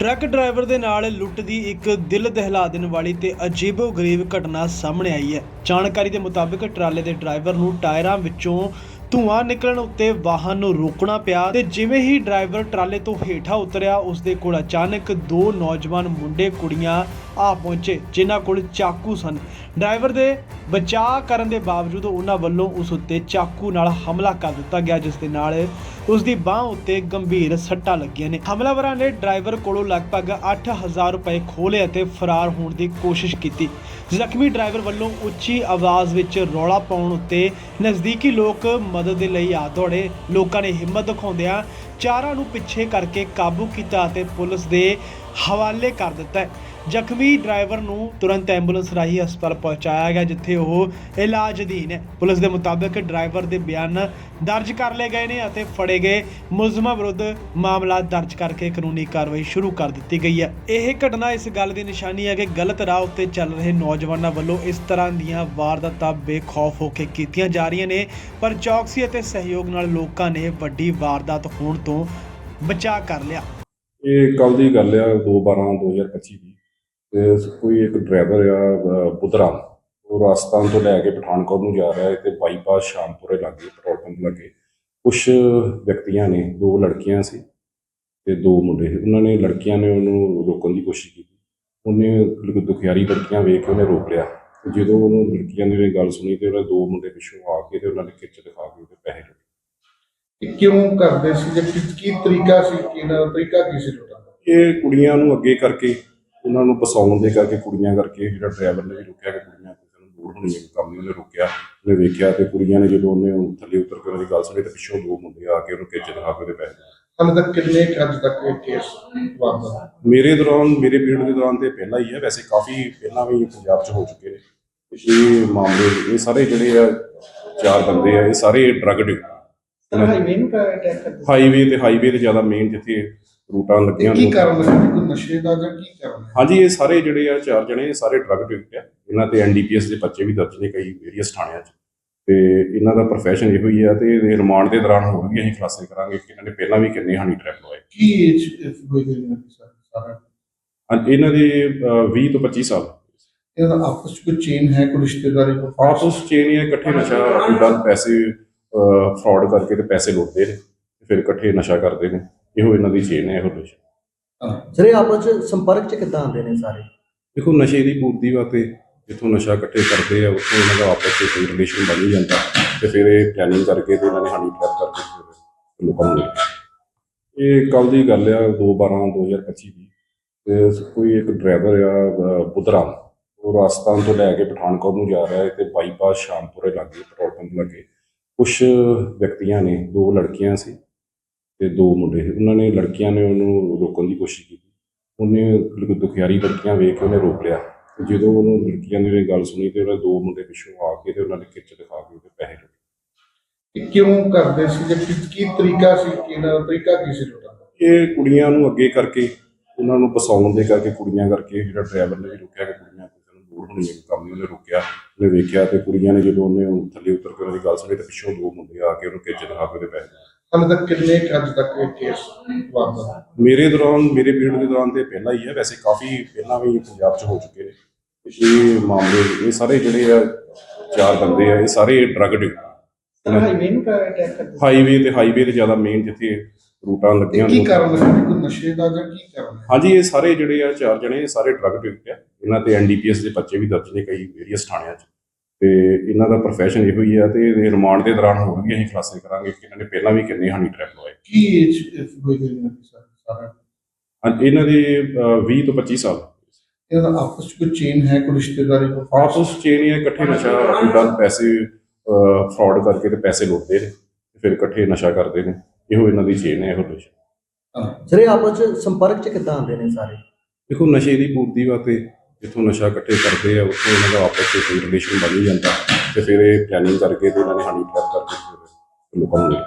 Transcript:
Truck driver ਦੇ ਨਾਲ ਲੁੱਟ ਦੀ ਇੱਕ ਦਿਲ ਦਹਿਲਾ ਦੇਣ ਵਾਲੀ ਤੇ ਅਜੀਬੋ-ਗਰੀਬ ਘਟਨਾ ਸਾਹਮਣੇ ਆਈ ਹੈ। ਜਾਣਕਾਰੀ ਦੇ ਮੁਤਾਬਕ ਟਰਾਲੇ ਦੇ ਡਰਾਈਵਰ ਨੂੰ ਟਾਇਰਾਂ ਵਿੱਚੋਂ ਧੂਆਂ ਨਿਕਲਣ ਉੱਤੇ ਵਾਹਨ ਨੂੰ ਰੋਕਣਾ ਪਿਆ ਤੇ ਜਿਵੇਂ ਹੀ ਡਰਾਈਵਰ ਟਰਾਲੇ ਤੋਂ ਹੇਠਾਂ ਉਤਰਿਆ ਉਸ ਦੇ ਕੋਲ ਅਚਾਨਕ ਦੋ ਨੌਜਵਾਨ ਮੁੰਡੇ, ਕੁੜੀਆਂ ਆ ਪਹੁੰਚੇ, ਜਿਨ੍ਹਾਂ ਕੋਲ ਚਾਕੂ ਸਨ। ਡਰਾਈਵਰ ਦੇ ਬਚਾਅ ਕਰਨ ਦੇ ਬਾਵਜੂਦ ਉਹਨਾਂ ਵੱਲੋਂ ਉਸ ਉੱਤੇ ਚਾਕੂ ਨਾਲ ਹਮਲਾ ਕਰ ਦਿੱਤਾ ਗਿਆ, ਜਿਸ ਦੇ ਨਾਲ ਉਸ ਦੀ ਬਾਹ ਉੱਤੇ ਗੰਭੀਰ ਸੱਟਾਂ ਲੱਗੀਆਂ ਨੇ। ਹਮਲਾਵਰਾਂ ਨੇ ਡਰਾਈਵਰ ਕੋਲੋਂ ਲਗਭਗ 8000 ਰੁਪਏ ਖੋਹ ਅਤੇ ਫਰਾਰ ਹੋਣ ਦੀ ਕੋਸ਼ਿਸ਼ ਕੀਤੀ। ਜ਼ਖਮੀ ਡਰਾਈਵਰ ਵੱਲੋਂ ਉੱਚੀ ਆਵਾਜ਼ ਵਿੱਚ ਰੌਲਾ ਪਾਉਣ ਉੱਤੇ ਨਜ਼ਦੀਕੀ ਲੋਕ ਮਦਦ ਦੇ ਲਈ ਆ ਦੌੜੇ। ਲੋਕਾਂ ਨੇ ਹਿੰਮਤ ਦਿਖਾਉਂਦਿਆਂ ਚਾਰਾਂ ਨੂੰ ਪਿੱਛੇ ਕਰਕੇ ਕਾਬੂ ਕੀਤਾ ਅਤੇ ਪੁਲਿਸ ਦੇ ਹਵਾਲੇ ਕਰ ਦਿੱਤਾ ਹੈ। ਜ਼ਖਮੀ ਡਰਾਈਵਰ ਨੂੰ ਤੁਰੰਤ ਐਂਬੂਲੈਂਸ ਰਾਹੀਂ ਹਸਪਤਾਲ ਪਹੁੰਚਾਇਆ ਗਿਆ, ਜਿੱਥੇ ਉਹ ਇਲਾਜ ਅਧੀਨ ਹੈ। ਪੁਲਿਸ ਦੇ ਮੁਤਾਬਕ ਡਰਾਈਵਰ ਦੇ ਬਿਆਨ ਦਰਜ ਕਰ ਲਏ ਗਏ ਨੇ ਅਤੇ ਫੜੇ ਗਏ ਮੁਲਜ਼ਮਾਂ ਵਿਰੁੱਧ ਮਾਮਲਾ ਦਰਜ ਕਰਕੇ ਕਾਨੂੰਨੀ ਕਾਰਵਾਈ ਸ਼ੁਰੂ ਕਰ ਦਿੱਤੀ ਗਈ ਹੈ। ਇਹ ਘਟਨਾ ਇਸ ਗੱਲ ਦੀ ਨਿਸ਼ਾਨੀ ਹੈ ਕਿ ਗਲਤ ਰਾਹ ਉੱਤੇ ਚੱਲ ਰਹੇ ਨੌਜਵਾਨਾਂ ਵੱਲੋਂ ਇਸ ਤਰ੍ਹਾਂ ਦੀਆਂ ਵਾਰਦਾਤਾਂ ਬੇਖੌਫ ਹੋ ਕੇ ਕੀਤੀਆਂ ਜਾ ਰਹੀਆਂ ਨੇ, ਪਰ ਚੌਕਸੀ ਅਤੇ ਸਹਿਯੋਗ ਨਾਲ ਲੋਕਾਂ ਨੇ ਵੱਡੀ ਵਾਰਦਾਤ ਹੋਣ ਤੋਂ ਬਚਾਅ ਕਰ ਲਿਆ। ਇਹ ਕੱਲ ਦੀ ਗੱਲ ਆ 2 12 2025 ਦੀ। ਤੇ ਕੋਈ ਇੱਕ ਡਰਾਈਵਰ ਆ, ਅਹ ਬੁੱਧਰਾਮ ਉਹ ਰਾਜਸਥਾਨ ਤੋਂ ਲੈ ਕੇ ਪਠਾਨਕੋਟ ਨੂੰ ਜਾ ਰਿਹਾ ਹੈ ਤੇ ਬਾਈਪਾਸ ਸ਼ਾਮਪੁਰੇ ਲਾਗੇ ਪੈਟਰੋਲ ਪੰਪ ਲਾਗੇ ਕੁਝ ਵਿਅਕਤੀਆਂ ਨੇ, ਦੋ ਲੜਕੀਆਂ ਸੀ ਤੇ ਦੋ ਮੁੰਡੇ ਸੀ। ਉਹਨਾਂ ਨੇ, ਲੜਕੀਆਂ ਨੇ ਉਹਨੂੰ ਰੋਕਣ ਦੀ ਕੋਸ਼ਿਸ਼ ਕੀਤੀ। ਉਹਨੇ ਦੁਖਿਆਰੀ ਲੜਕੀਆਂ ਵੇਖ ਕੇ ਉਹਨੇ ਰੋਕ ਲਿਆ। ਜਦੋਂ ਉਹਨੂੰ ਲੜਕੀਆਂ ਦੀ ਗੱਲ ਸੁਣੀ ਤੇ ਉਹਨੇ ਦੋ ਮੁੰਡੇ ਪਿੱਛੋਂ ਆ ਕੇ ਤੇ ਉਹਨਾਂ ਨੇ ਖਿੱਚ ਦਿਖਾ ਕੇ ਉਹਦੇ ਪੈਸੇ ਲੁੱਟੇ ਇਹ ਕਿਉਂ ਕਰਦੇ ਸੀ ਜੇ ਕੀ ਕੀ ਤਰੀਕਾ ਸੀ ਕਿਹਦਾ ਤਰੀਕਾ ਕੀ ਸੀ ਲੁੱਟਣ ਦਾ? ਇਹ ਕੁੜੀਆਂ ਨੂੰ ਅੱਗੇ ਕਰਕੇ ਉਹਨਾਂ ਨੂੰ ਫਸਾਉਣ ਦੇ ਕਰਕੇ ਕੁੜੀਆਂ ਕਰਕੇ ਜਿਹੜਾ ਡਰਾਈਵਰ ਨੇ ਵੀ ਰੋਕਿਆ ਕਿ ਕੁੜੀਆਂ ਕਿਸੇ ਨੂੰ ਦੂਰ ਹੋਣੀ ਹੈ ਕੰਮ ਨਹੀਂ ਉਹਨੇ ਰੋਕਿਆ। ਉਹਨੇ ਵੇਖਿਆ ਤੇ ਕੁੜੀਆਂ ਨੇ ਜਦੋਂ ਉਹਨੇ ਉਹ ਥੱਲੇ ਉਤਰ ਕੇ ਉਹਦੀ ਗੱਲ ਸੁਣੀ ਤੇ ਪਿੱਛੋਂ ਦੋ ਮੁੰਡੇ ਆ ਕੇ ਉਹਨੂੰ ਖਿੱਚ ਦਿਖਾ ਕੇ ਉਹਦੇ ਪੈਸੇ ਲਏ। ਹਾਲੇ ਤੱਕ ਕਿੰਨੇ ਕੁ ਅੱਜ ਤੱਕ ਇਹ ਕੇਸ ਵਾਰਦਾ ਮੇਰੇ ਦੌਰਾਨ ਮੇਰੇ ਪੀਰੀਅਡ ਦੇ ਦੌਰਾਨ ਤੇ ਪਹਿਲਾਂ ਹੀ ਹੈ। ਵੈਸੇ ਕਾਫੀ ਪਹਿਲਾਂ ਵੀ ਪੰਜਾਬ 'ਚ ਹੋ ਚੁੱਕੇ ਨੇ। ਤੇ ਇਹ ਮਾਮਲੇ ਇਹ ਸਾਰੇ ਜਿਹੜੇ ਆ ਚਾਰ ਬੰਦੇ ਆ ਇਹ ਸਾਰੇ ਡਰੱਗ ਡੇ ਹਾਈਵੇ ਨੂੰ ਅਟੈਕ ਕਰਦੇ ਹਾਈਵੇ ਤੇ ਹਾਈਵੇ ਤੇ ਜ਼ਿਆਦਾ ਮੇਨ ਜਿੱਥੇ ਰੂਟਾਂ ਲੱਗੀਆਂ ਕੀ ਨੇ ਕਾਰਨ ਹੈ ਕੋਈ ਨਸ਼ੇ ਦਾ ਜਾਂ ਕੀ ਕਾਰਨ ਹੈ ਹਾਂਜੀ ਇਹ ਸਾਰੇ ਜਿਹੜੇ ਆ ਚਾਰ ਜਣੇ ਇਹ ਸਾਰੇ ਡਰੱਗ ਅਡਿਕਟ ਆ। ਇਹਨਾਂ ਤੇ ਐਨਡੀਪੀਐਸ ਦੇ ਬੱਚੇ ਵੀ ਦਰਜ ਨੇ ਕਈ ਵੇਰੀਅਸ ਥਾਣਿਆਂ 'ਚ। ਤੇ ਇਹਨਾਂ ਦਾ profession ਇਹੋ ਹੀ ਆ ਤੇ ਇਹਦੇ ਰਿਮਾਂਡ ਦੇ ਦੌਰਾਨ ਹੋਰ ਵੀ ਅਸੀਂ ਖੁਲਾਸੇ ਕਰਾਂਗੇ ਕਿ ਇਹਨਾਂ ਨੇ ਪਹਿਲਾਂ ਵੀ ਕਿੰਨੇ ਹਨੀ ਟ੍ਰੈਪ ਲਵਾਏ। ਕੀ ਏਜ ਹੋਈ ਸਾਰੀ- ਹਾਂਜੀ ਇਹਨਾਂ ਦੇ ਅਹ, 20 ਤੋਂ 25 ਸਾਲ। ਇਹਨਾਂ ਦਾ ਆਪਸ ਵਿੱਚ ਕੋਈ ਚੇਨ ਹੈ ਕੋਈ ਰਿਸ਼ਤੇਦਾਰੀ ਕੋਈ ਆਪਸ ਚ ਇਹ ਇਕੱਠੇ ਨਸ਼ਾ ਡਲ ਪੈਸੇ ਫਰਾਡ ਕਰਕੇ ਤੇ ਪੈਸੇ ਲੁੱਟਦੇ ਨੇ ਤੇ ਫਿਰ ਇਕੱਠੇ ਨਸ਼ਾ ਕਰਦੇ ਨੇ। ਇਹੋ ਇਹਨਾਂ ਦੀ ਚੇਨ ਹੈ ਇਹੋ ਨਸ਼ਾ। ਹਾਂ। ਸਰ ਇਹ ਆਪਸ ਚ ਸੰਪਰਕ ਚ ਕਿੱਦਾਂ ਆਉਂਦੇ ਨੇ ਸਾਰੇ? ਦੇਖੋ ਨਸ਼ੇ ਦੀ ਪੂਰਤੀ ਵਾਸਤੇ ਜਿੱਥੋਂ ਨਸ਼ਾ ਇਕੱਠੇ ਕਰਦੇ ਆ ਉੱਥੋਂ ਇਹਨਾਂ ਦਾ ਆਪਸ ਵਿੱਚ ਕੋਈ ਰਿਲੇਸ਼ਨ ਬਣ ਹੀ ਜਾਂਦਾ ਤੇ ਫਿਰ ਇਹ ਪਲੈਨਿੰਗ ਕਰਕੇ ਤੇ ਇਹਨਾਂ ਨੇ ਹਨੀ ਟ੍ਰੈਪ ਕਰਕੇ ਫਿਰ ਲੋਕਾਂ ਨੂੰ। ਇਹ ਕੱਲ ਦੀ ਗੱਲ ਆ 2 12 2025 ਦੀ। ਤੇ ਕੋਈ ਇੱਕ ਡਰਾਈਵਰ ਆ ਬੁੱਧਰਾਮ ਉਹ ਰਾਜਸਥਾਨ ਤੋਂ ਲੈ ਕੇ ਪਠਾਨਕੋਟ ਨੂੰ ਜਾ ਰਿਹਾ ਹੈ ਤੇ ਬਾਈਪਾਸ ਸ਼ਾਮਪੁਰੇ ਲਾਗੇ ਪੈਟਰੋਲ ਪੰਪ ਲਾਗੇ। ਕੁਝ ਵਿਅਕਤੀਆਂ ਨੇ ਦੋ ਲੜਕੀਆਂ ਸੀ ਤੇ ਦੋ ਮੁੰਡੇ ਸੀ। ਉਹਨਾਂ ਨੇ ਲੜਕੀਆਂ ਨੇ ਉਹਨੂੰ ਰੋਕਣ ਦੀ ਕੋਸ਼ਿਸ਼ ਕੀਤੀ। ਉਹਨੇ ਦੁਖਿਆਰੀ ਲੜਕੀਆਂ ਵੇਖ ਕੇ ਉਹਨੇ ਰੋਕ ਲਿਆ। ਜਦੋਂ ਉਹਨੂੰ ਲੜਕੀਆਂ ਦੀ ਉਹਨੇ ਗੱਲ ਸੁਣੀ ਤੇ ਉਹਨੇ ਦੋ ਮੁੰਡੇ ਪਿੱਛੋਂ ਆ ਕੇ ਤੇ ਉਹਨਾਂ ਨੇ ਖਿੱਚ ਦਿਖਾ ਕੇ ਉਹਦੇ ਪੈਸੇ ਲੁੱਟੇ ਕਿਉਂ ਕਰਦੇ ਸੀ? ਜੇ ਕੀ ਕੀ ਤਰੀਕਾ ਸੀ? ਕਿਹਦਾ ਤਰੀਕਾ ਕੀ ਸੀ ਲੁੱਟਣ ਦਾ? ਇਹ ਕੁੜੀਆਂ ਨੂੰ ਅੱਗੇ ਕਰਕੇ ਉਹਨਾਂ ਨੂੰ ਫਸਾਉਣ ਦੇ ਕਰਕੇ ਕੁੜੀਆਂ ਕਰਕੇ ਜਿਹੜਾ ਡਰਾਈਵਰ ਨੇ ਵੀ ਰੋਕਿਆ ਕਿ ਕੁੜੀਆਂ ਕਿਸੇ ਨੂੰ ਦੂਰ ਹੋਣੀ ਹੈ ਕੰਮ ਨਹੀਂ ਉਹਨੇ ਰੋਕਿਆ ਉਹਨੇ ਵੇਖਿਆ ਤੇ ਕੁੜੀਆਂ ਨੇ ਜਦੋਂ ਉਹਨੇ ਉਹ ਥੱਲੇ ਉਤਰ ਕੇ ਉਹਦੀ ਗੱਲ ਸੁਣੀ ਤੇ ਪਿੱਛੋਂ ਦੋ ਮੁੰਡੇ ਆ ਕੇ ਉਹਨੂੰ ਖਿੱਚ ਦਿਖਾ ਕੇ ਉਹਦੇ ਪੈਸੇ ਲਏ। ਹਾਲੇ ਤੱਕ ਕਿੰਨੇ ਕੁ ਅੱਜ ਤੱਕ ਇਹ ਕੇਸ ਵਾਰਦਾ ਮੇਰੇ ਦੌਰਾਨ ਮੇਰੇ ਪੀਰੀਅਡ ਦੇ ਦੌਰਾਨ ਤੇ ਪਹਿਲਾਂ ਹੀ ਹੈ ਵੈਸੇ ਕਾਫੀ ਪਹਿਲਾਂ ਵੀ ਪੰਜਾਬ 'ਚ ਹੋ ਚੁੱਕੇ ਨੇ। ਇਹ ਮਾਮਲੇ ਇਹ ਸਾਰੇ ਜਿਹੜੇ ਆ ਚਾਰ ਬੰਦੇ ਆ ਇਹ ਸਾਰੇ ਡਰੱਗ ਡੇ ਹਾਈਵੇ ਨੂੰ ਅਟੈਕ ਕਰਦੇ? ਹਾਈਵੇ ਤੇ ਹਾਈਵੇ ਤੇ ਜ਼ਿਆਦਾ ਮੇਨ ਜਿੱਥੇ ਰੂਟਾਂ ਲੱਗੀਆਂ ਕੀ ਨੇ ਕਾਰਨ ਹੈ ਕੋਈ ਨਸ਼ੇ ਦਾ ਜਾਂ ਕੀ ਕਾਰਨ ਹੈ? ਹਾਂਜੀ ਇਹ ਸਾਰੇ ਜਿਹੜੇ ਆ ਚਾਰ ਜਣੇ ਇਹ ਸਾਰੇ ਡਰੱਗ ਅਡਿਕਟ ਆ। ਇਹਨਾਂ ਤੇ ਐਨਡੀਪੀਐਸ ਦੇ ਬੱਚੇ ਵੀ ਦਰਜ ਨੇ ਕਈ ਵੇਰੀਅਸ ਥਾਣਿਆਂ 'ਚ। ਤੇ ਇਹਨਾਂ ਦਾ profession ਇਹੋ ਹੀ ਆ ਤੇ ਇਹਦੇ ਰਿਮਾਂਡ ਦੇ ਦੌਰਾਨ ਹੋਰ ਵੀ ਅਸੀਂ ਖੁਲਾਸੇ ਕਰਾਂਗੇ ਕਿ ਇਹਨਾਂ ਨੇ ਪਹਿਲਾਂ ਵੀ ਕਿੰਨੇ ਹਨੀ ਟ੍ਰੈਪ ਲਵਾਏ। ਕੀ ਏਜ ਹੋਈ ਗਈ ਇਹਨਾਂ ਦੀ ਸਾਰੀ- ਸਾਰਾ? ਹਾਂਜੀ ਇਹਨਾਂ ਦੇ ਅਹ, 20 ਤੋਂ 25 ਸਾਲ। ਇਹਨਾਂ ਦਾ ਆਪਸ ਵਿੱਚ ਕੋਈ ਚੇਨ ਹੈ ਕੋਈ ਰਿਸ਼ਤੇਦਾਰੀ ਕੋਈ ਆਪਸ ਚ ਇਹ ਨਹੀਂ ਇਕੱਠੇ ਨਸ਼ਾ ਡਲ ਪੈਸੇ ਫਰਾਡ ਕਰਕੇ ਤੇ ਪੈਸੇ ਲੁੱਟਦੇ ਨੇ। ਤੇ ਫਿਰ ਇਕੱਠੇ ਨਸ਼ਾ ਕਰਦੇ ਨੇ। ਇਹੋ ਇਹਨਾਂ ਦੀ ਚੇਨ ਹੈ ਇਹੋ ਨਸ਼ਾ ਹਾਂ। ਸਰ ਇਹ ਆਪਸ ਚ ਸੰਪਰਕ ਚ ਕਿੱਦਾਂ ਆਉਂਦੇ ਨੇ ਸਾਰੇ ਦੇਖੋ ਨਸ਼ੇ ਦੀ ਪੂਰਤੀ ਵਾਸਤੇ ਜਿੱਥੋਂ ਨਸ਼ਾ ਇਕੱਠੇ ਕਰਦੇ ਆ ਉੱਥੋਂ ਇਹਨਾਂ ਦਾ ਆਪਸ ਵਿੱਚ ਕੋਈ ਰਿਲੇਸ਼ਨ ਬਣ ਹੀ ਜਾਂਦਾ ਤੇ ਫਿਰ ਇਹ ਪਲੈਨਿੰਗ ਕਰਕੇ ਤੇ ਇਹਨਾਂ ਨੇ ਹਨੀ ਟ੍ਰੈਪ ਕਰਕੇ ਫਿਰ ਲੋਕਾਂ ਨੂੰ।